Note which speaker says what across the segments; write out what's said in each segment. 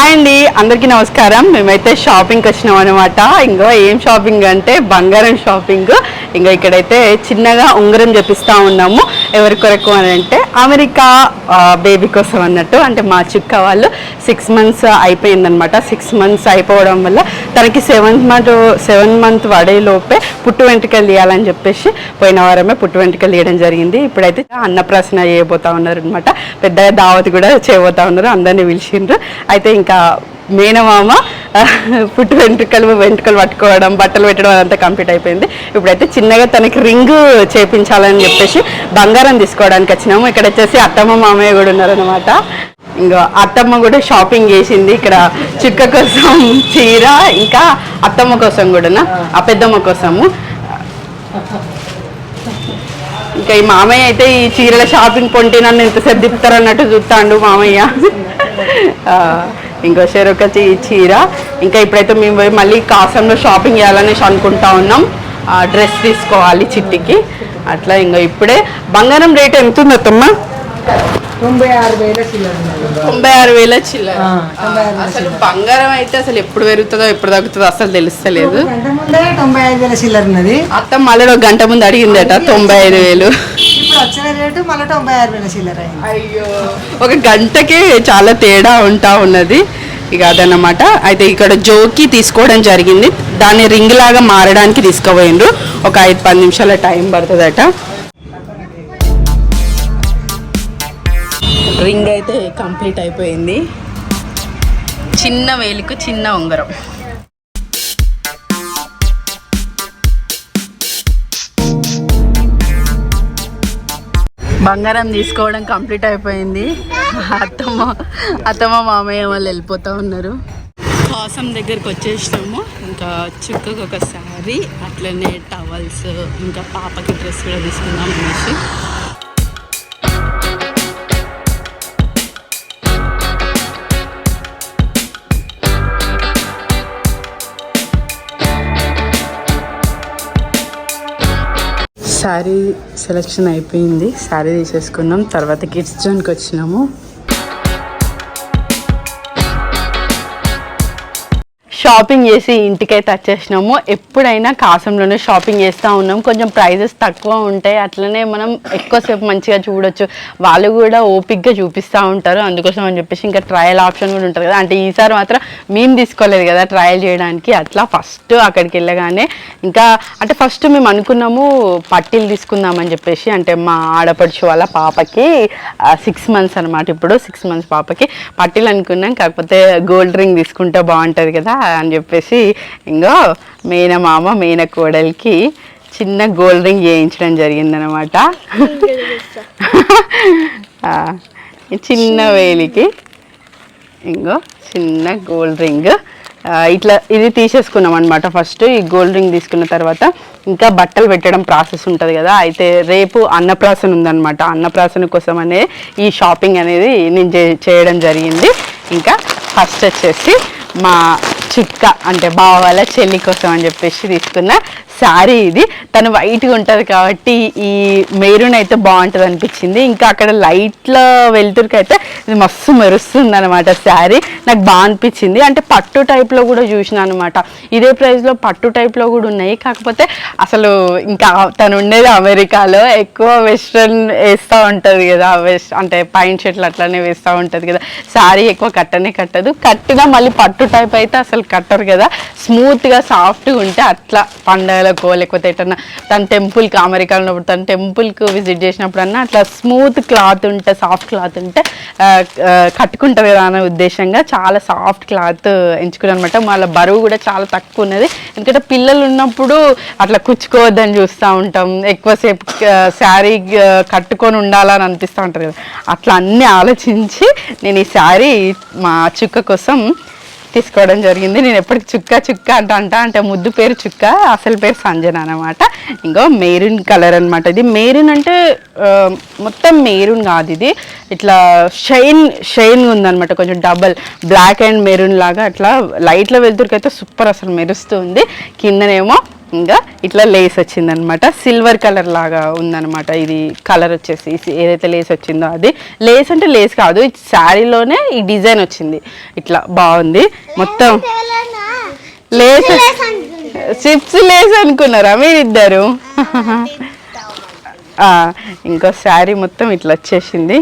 Speaker 1: Hi అండి అందరికీ నమస్కారం. మేమైతే షాపింగ్కి వచ్చినాం అనమాట ఇంకో ఏం షాపింగ్ అంటే బంగారం షాపింగ్. ఇంకా ఇక్కడైతే చిన్నగా ఉంగరం చెప్పిస్తూ ఉన్నాము. ఎవరి కొరకు అని అంటే అమెరికా బేబీ కోసం అన్నట్టు. అంటే మా చుక్క వాళ్ళు సిక్స్ మంత్స్ అయిపోయిందనమాట సిక్స్ మంత్స్ అయిపోవడం వల్ల తనకి సెవెంత్ మంత్ సెవెన్ మంత్ వాడే లోపే పుట్టు వెంట్రుకలు తీయాలని చెప్పేసి పోయిన వారమే పుట్టు వెంట్రుకలు తీయడం జరిగింది. ఇప్పుడైతే అన్నప్రాసన చేయబోతా ఉన్నారు అనమాట పెద్దగా దావత్ కూడా చేయబోతా ఉన్నారు అందరినీ పిలిచిండ్రు. అయితే ఇంకా మేనమామ పుట్టు వెంట్రుకలు వెంట్రుకలు పట్టుకోవడం బట్టలు పెట్టడం అదంతా కంప్లీట్ అయిపోయింది. ఇప్పుడైతే చిన్నగా తనకి రింగ్ చేపించాలని చెప్పేసి బంగారం తీసుకోవడానికి వచ్చినాము. ఇక్కడ వచ్చేసి అత్తమ్మ మామయ్య కూడా ఉన్నారనమాట ఇంకా అత్తమ్మ కూడా షాపింగ్ చేసింది ఇక్కడ చుక్క కోసం చీర ఇంకా అత్తమ్మ కోసం కూడా ఆ. పెద్దమ్మ కోసము. ఇంకా ఈ మామయ్య అయితే ఈ చీరల షాపింగ్ పొంటి నన్ను ఎంతసేపు తిప్పుతారు అన్నట్టు చూస్తాండు మామయ్య. ఆ, ఇంకో ఒక చీ- చీర. ఇంకా ఇప్పుడైతే మేము పోయి మళ్ళీ కాసంలో షాపింగ్ చేయాలనేసి అనుకుంటా ఉన్నాం. ఆ, డ్రెస్ తీసుకోవాలి చిట్టికి. అట్లా ఇంకా ఇప్పుడే. బంగారం రేట్ ఎంత ఉంది అత్తమ్మ
Speaker 2: తొంభై ఆరు వేల చిల్లర.
Speaker 1: తొంభై ఆరు వేల అసలు బంగారం అయితే అసలు ఎప్పుడు పెరుగుతుందో ఎప్పుడు తగ్గుతుందో అసలు తెలుస్తలేదు.
Speaker 2: ఒక గంట ముందే తొంభై ఐదు వేల చిల్లర ఉన్నది.
Speaker 1: అత్త మళ్ళీ ఒక గంట ముందు అడిగిందట తొంభై ఐదు వేలు.
Speaker 2: ఇప్పుడు వచ్చిన రేటు మళ్ళీ తొంభై ఆరు వేల చిల్లర
Speaker 1: అయ్యో. ఒక గంటకే చాలా తేడా ఉంటా ఉన్నది. ఇక అదన్నమాట. అయితే ఇక్కడ జోకి తీసుకోవడం జరిగింది. దాన్ని రింగ్ లాగా మారడానికి తీసుకుపోయిండ్రు. ఒక ఐదు పది నిమిషాల టైం పడుతుందట. రింగ్ అయితే కంప్లీట్ అయిపోయింది. చిన్న వేలుకు చిన్న ఉంగరం. బంగారం తీసుకోవడం కంప్లీట్ అయిపోయింది. అత్తమ్మ అత్తమ్మ మామయ్య వాళ్ళు వెళ్ళిపోతూ ఉన్నారు. కోసం దగ్గరికి వచ్చేసినాము. ఇంకా చుక్కకు ఒక శారీ అట్లనే టవల్స్ ఇంకా పాపకి డ్రెస్ కూడా తీసుకుందాం అనేసి. శారీ సెలెక్షన్ అయిపోయింది. శారీ తీసేసుకున్నాం. తర్వాత కిడ్స్ జోన్కి వచ్చినాము. షాపింగ్ చేసి ఇంటికైతే వచ్చేసినాము ఎప్పుడైనా కాసంలోనే షాపింగ్ చేస్తూ ఉన్నాం. కొంచెం ప్రైజెస్ తక్కువ ఉంటాయి అట్లనే మనం ఎక్కువసేపు మంచిగా చూడొచ్చు. వాళ్ళు కూడా ఓపిక్గా చూపిస్తూ ఉంటారు. అందుకోసం అని చెప్పేసి ఇంకా ట్రయల్ ఆప్షన్ కూడా ఉంటుంది కదా. అంటే ఈసారి మాత్రం మేము తీసుకోలేదు కదా ట్రయల్ చేయడానికి. అట్లా ఫస్ట్ అక్కడికి వెళ్ళగానే ఇంకా అంటే ఫస్ట్ మేము అనుకున్నాము పట్టీలు తీసుకుందామని చెప్పేసి. అంటే మా ఆడపడుచు వాళ్ళ పాపకి సిక్స్ మంత్స్ అనమాట ఇప్పుడు సిక్స్ మంత్స్ పాపకి పట్టీలు అనుకున్నాం. కాకపోతే గోల్డ్ రింగ్ తీసుకుంటే బాగుంటుంది కదా. అని చెప్పేసి ఇంకో మేన మామ మేన కోడలికి చిన్న గోల్డ్ రింగ్ చేయించడం జరిగిందనమాట ఈ చిన్న వేలికి ఇంకో చిన్న గోల్డ్ రింగ్. ఇట్లా ఇది తీసేసుకున్నాం అనమాట ఫస్ట్. ఈ గోల్డ్ రింగ్ తీసుకున్న తర్వాత ఇంకా బట్టలు పెట్టడం ప్రాసెస్ ఉంటుంది కదా. అయితే రేపు అన్నప్రాసన ఉందన్నమాట. అన్నప్రాసన కోసం అనే ఈ షాపింగ్ అనేది నేను చేయడం జరిగింది. ఇంకా ఫస్ట్ వచ్చేసి మా చుక్క అంటే బావ వాళ్ళ చెల్లి కోసం అని చెప్పేసి తీసుకున్న శారీ ఇది. తను వైట్గా ఉంటుంది కాబట్టి ఈ మెరూన్ అయితే బాగుంటుంది అనిపించింది. ఇంకా అక్కడ లైట్లో వెళ్తురికి అయితే ఇది మస్తు మెరుస్తుంది అనమాట శారీ. నాకు బాగా అనిపించింది. అంటే పట్టు టైప్లో కూడా చూసిన అనమాట ఇదే ప్రైస్లో పట్టు టైప్లో కూడా ఉన్నాయి. కాకపోతే అసలు ఇంకా తను ఉండేది అమెరికాలో. ఎక్కువ వెస్ట్రన్ వేస్తూ ఉంటుంది కదా. వెస్ట్ అంటే పైన షర్ట్లు అట్లానే వేస్తూ ఉంటుంది కదా. శారీ ఎక్కువ కట్టనే కట్టదు. కట్టినా మళ్ళీ పట్టు టైప్ అయితే అసలు కట్టరు కదా. స్మూత్గా సాఫ్ట్గా ఉంటే అట్లా పండగలకో లేకపోతే ఎటన్నా తన టెంపుల్కి అమెరికాలో ఉన్నప్పుడు తన టెంపుల్కి విజిట్ చేసినప్పుడు అన్నా అట్లా స్మూత్ క్లాత్ ఉంటే సాఫ్ట్ క్లాత్ ఉంటే కట్టుకుంటారు కట్టుకుంటుంది కదా అనే ఉద్దేశంగా చాలా సాఫ్ట్ క్లాత్ ఎంచుకున్నాను అనమాట వాళ్ళ బరువు కూడా చాలా తక్కువ ఉన్నది. ఎందుకంటే పిల్లలు ఉన్నప్పుడు అట్లా కుచ్చుకోవద్దని చూస్తూ ఉంటాం. ఎక్కువసేపు శారీ కట్టుకొని ఉండాలని అనిపిస్తూ ఉంటుంది కదా. అట్లా అన్నీ ఆలోచించి నేను ఈ శారీ మా చుక్క కోసం తీసుకోవడం జరిగింది. నేను ఎప్పటికి చుక్క చుక్క అంట అంట అంటే ముద్దు పేరు చుక్క అసలు పేరు సంజన అనమాట ఇంకో మెరూన్ కలర్ అనమాట ఇది. మెరూన్ అంటే మొత్తం మెరూన్ కాదు ఇది. ఇట్లా షైన్ షైన్ ఉందనమాట కొంచెం డబల్ బ్లాక్ అండ్ మెరూన్ లాగా అట్లా లైట్లో వెళ్తురికైతే సూపర్ అసలు మెరుస్తుంది కిందనేమో ఇంకా ఇట్లా లేస్ వచ్చింది అనమాట సిల్వర్ కలర్ లాగా ఉందన్నమాట ఇది కలర్ వచ్చేసి ఏదైతే లేస్ వచ్చిందో అది. లేస్ అంటే లేస్ కాదు శారీలోనే ఈ డిజైన్ వచ్చింది. ఇట్లా బాగుంది. మొత్తం లేస్ చిప్స్ లేస్ అనుకున్నారా మీరిద్దరు? ఇంకో శారీ మొత్తం ఇట్లా వచ్చేసింది.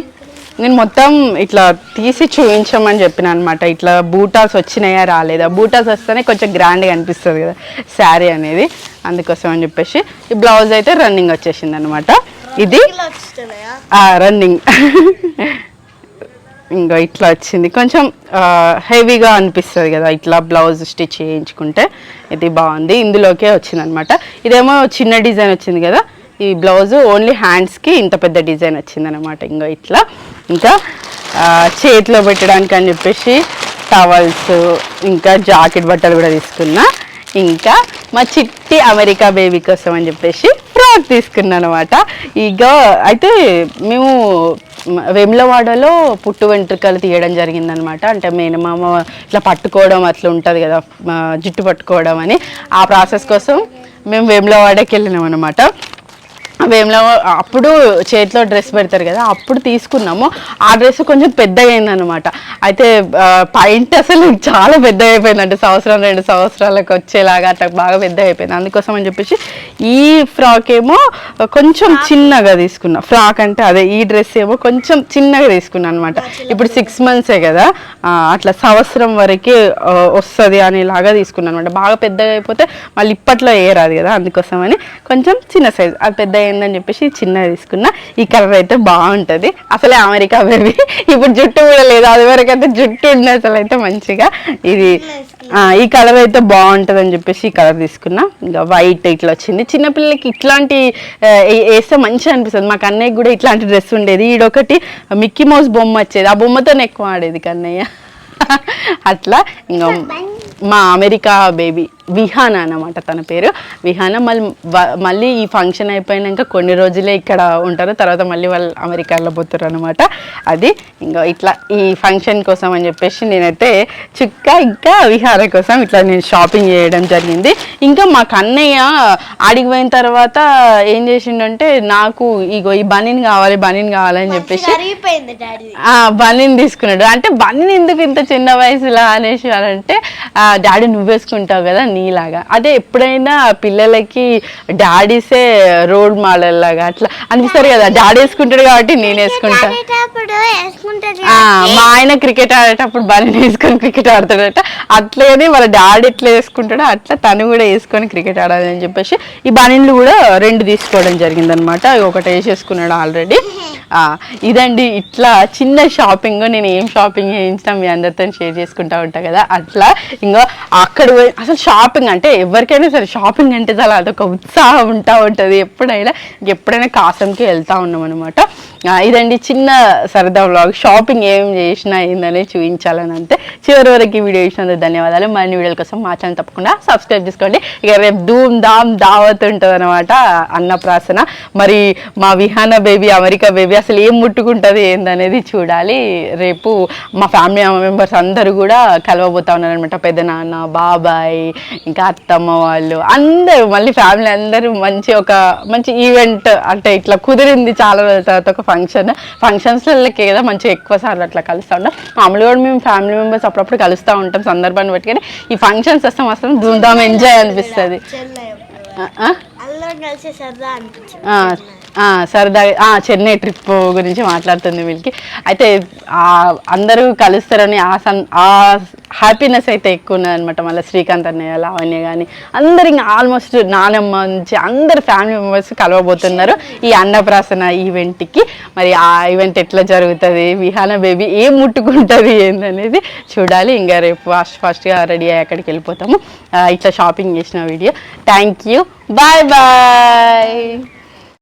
Speaker 1: నేను మొత్తం ఇట్లా తీసి చూపించమని చెప్పిన అనమాట ఇట్లా బూటాస్ వచ్చినాయా రాలేదా? బూటాస్ వస్తేనే కొంచెం గ్రాండ్గా అనిపిస్తుంది కదా శారీ అనేది. అందుకోసం అని చెప్పేసి ఈ బ్లౌజ్ అయితే రన్నింగ్ వచ్చేసింది అనమాట ఇది రన్నింగ్. ఇంకా ఇట్లా వచ్చింది. కొంచెం హెవీగా అనిపిస్తుంది కదా ఇట్లా బ్లౌజ్ స్టిచ్ చేయించుకుంటే. ఇది బాగుంది. ఇందులోకే వచ్చింది అనమాట ఇదేమో చిన్న డిజైన్ వచ్చింది కదా ఈ బ్లౌజ్ ఓన్లీ హ్యాండ్స్కి ఇంత పెద్ద డిజైన్ వచ్చింది అనమాట ఇంకా ఇట్లా. ఇంకా చేతిలో పెట్టడానికి అని చెప్పేసి టవల్స్ ఇంకా జాకెట్ బట్టలు కూడా తీసుకున్నా. ఇంకా మా చిట్టి అమెరికా బేబీ కోసం అని చెప్పేసి ఫ్రాక్ తీసుకున్నాను అనమాట ఇక అయితే మేము వెమ్లవాడలో వేములవాడలో పుట్టు వెంట్రుకలు తీయడం జరిగిందనమాట అంటే మేనమామ ఇట్లా పట్టుకోవడం అట్లా ఉంటుంది కదా మా జుట్టు పట్టుకోవడం అని. ఆ ప్రాసెస్ కోసం మేము వేములవాడకి వెళ్ళినాం అనమాట వేములో అప్పుడు చేతిలో డ్రెస్ పెడతారు కదా అప్పుడు తీసుకున్నాము. ఆ డ్రెస్ కొంచెం పెద్దగా అయిందనమాట అయితే ఆ, పాయింట్ అసలు చాలా పెద్దగా అయిపోయింది అంటే సంవత్సరం రెండు సంవత్సరాలకు వచ్చేలాగా అట్లా బాగా పెద్దగా అయిపోయింది అందుకోసం అని చెప్పేసి ఈ ఫ్రాక్ ఏమో కొంచెం చిన్నగా తీసుకున్నా. ఫ్రాక్ అంటే అదే ఈ డ్రెస్ ఏమో కొంచెం చిన్నగా తీసుకున్నా అనమాట ఇప్పుడు సిక్స్ మంత్సే కదా అట్లా సంవత్సరం వరకు వస్తుంది అనేలాగా తీసుకున్నాను అనమాట బాగా పెద్దగా అయిపోతే మళ్ళీ ఇప్పట్లో ఏరాదు కదా అందుకోసం అని కొంచెం చిన్న సైజ్. అది పెద్ద అయిందని చెప్పేసి చిన్నది తీసుకున్నా. ఈ కలర్ అయితే బాగుంటుంది. అసలే అమెరికా బేబీ ఇప్పుడు జుట్టు కూడా లేదు. అది వరకు అయితే జుట్టు ఉండే అసలు అయితే మంచిగా. ఇది ఈ కలర్ అయితే బాగుంటుంది అని చెప్పేసి ఈ కలర్ తీసుకున్నా. ఇంకా వైట్ ఇట్లా వచ్చింది. చిన్నపిల్లలకి ఇట్లాంటి వేస్తే మంచిగా అనిపిస్తుంది. మా కన్నయ్య కూడా ఇట్లాంటి డ్రెస్ ఉండేది. ఈడొకటి మిక్కీ మౌస్ బొమ్మ వచ్చేది. ఆ బొమ్మతోనే ఎక్కువ ఆడేది కన్నయ్య. అట్లా. ఇంకా మా అమెరికా బేబీ విహానా అన్నమాట తన పేరు. విహానా మళ్ళీ మళ్ళీ ఈ ఫంక్షన్ అయిపోయినాక కొన్ని రోజులే ఇక్కడ ఉంటారు. తర్వాత మళ్ళీ వాళ్ళు అమెరికాలో పోతారు అనమాట అది ఇంకా ఇట్లా ఈ ఫంక్షన్ కోసం అని చెప్పేసి నేనైతే చుక్క ఇంకా విహార కోసం ఇట్లా నేను షాపింగ్ చేయడం జరిగింది. ఇంకా మా కన్నయ్య ఆడికి పోయిన తర్వాత ఏం చేసిండంటే నాకు ఇగో ఈ బనీన్ కావాలి బనీన్ కావాలని చెప్పేసి బన్నీని తీసుకున్నాడు. అంటే బన్నీని ఎందుకు ఇంత చిన్న వయసులో అనేసి అంటే డాడీ నువ్వు వేసుకుంటావు కదా నీలాగా. అదే ఎప్పుడైనా పిల్లలకి డాడీసే రోల్ మోడల్ లాగా అట్లా. అనిపిస్తారు కదా డాడీ వేసుకుంటాడు కాబట్టి నేను వేసుకుంటా. మా ఆయన క్రికెట్ ఆడేటప్పుడు బన్నీ వేసుకొని క్రికెట్ ఆడతాడట. అట్లనే వాళ్ళ డాడీ ఎట్లా వేసుకుంటాడో అట్లా తను కూడా వేసుకొని క్రికెట్ ఆడాలి అని చెప్పేసి ఈ బనీన్లు కూడా రెండు తీసుకోవడం జరిగిందనమాట ఒకటి వేసేసుకున్నాడు ఆల్రెడీ. ఇదండి ఇట్లా చిన్న షాపింగ్. నేను ఏం షాపింగ్ చేయించినా మీ అందరితో షేర్ చేసుకుంటా ఉంటా కదా. అట్లా ఇంకా అక్కడ పోయి అసలు షాపింగ్ అంటే ఎవరికైనా సరే షాపింగ్ అంటే చాలా అదొక ఉత్సాహం ఉంటా ఉంటుంది. ఎప్పుడైనా ఎప్పుడైనా కాసంకి వెళ్తా ఉన్నాం అనమాట ఇదండి చిన్న సరదా వ్లాగ్ షాపింగ్ ఏం చేసినా ఏందని చూపించాలని అంతే. చివరి వరకు ఈ వీడియో ఇచ్చినందుకు ధన్యవాదాలు. మరిన్ని వీడియోల కోసం మా ఛానల్ తప్పకుండా సబ్స్క్రైబ్ చేసుకోండి. ఇక రేపు ధూమ్ ధామ్ దావత్ ఉంటుంది అనమాట అన్నప్రాసన మరి మా విహాన బేబీ అమెరికా బేబీ అసలు ఏం ముట్టుకుంటుంది ఏందనేది చూడాలి. రేపు మా ఫ్యామిలీ మెంబర్స్ అందరూ కూడా కలవబోతా ఉన్నారనమాట పెద్ద నాన్న బాబాయ్ ఇంకా అత్తమ్మ వాళ్ళు అందరూ మళ్ళీ ఫ్యామిలీ అందరూ మంచి ఒక మంచి ఈవెంట్ అంటే ఇట్లా కుదిరింది చాలా రోజుల తర్వాత ఒక ఫంక్షన్ ఫంక్షన్స్లకి కదా మంచిగా ఎక్కువ సార్లు అట్లా కలుస్తూ ఉంటాం. మామూలుగా కూడా మేము ఫ్యామిలీ మెంబర్స్ అప్పుడప్పుడు కలుస్తూ ఉంటాం సందర్భాన్ని బట్టి కానీ ఈ ఫంక్షన్స్ వస్తే మాత్రం ధూమ్ధామ్ ఎంజాయ్ అనిపిస్తుంది.
Speaker 3: సరదా
Speaker 1: సరదాగా చెన్నై ట్రిప్ గురించి మాట్లాడుతుంది వీళ్ళకి. అయితే అందరూ కలుస్తారని ఆ సన్ ఆ హ్యాపీనెస్ అయితే ఎక్కువ ఉన్నదనమాట మళ్ళీ శ్రీకాంత్ అన్నయ్య లావణ్య కానీ అందరు ఇంకా ఆల్మోస్ట్ నానమ్మ నుంచి అందరు ఫ్యామిలీ మెంబర్స్ కలవబోతున్నారు ఈ అన్నప్రాసన ఈవెంట్కి. మరి ఆ ఈవెంట్ ఎట్లా జరుగుతుంది విహాన బేబీ ఏం ముట్టుకుంటుంది ఏందనేది చూడాలి. ఇంకా రేపు ఫాస్ట్ ఫాస్ట్గా రెడీ అయ్యి అక్కడికి వెళ్ళిపోతాము. ఇట్లా షాపింగ్ చేసిన video. Thank you. Bye bye.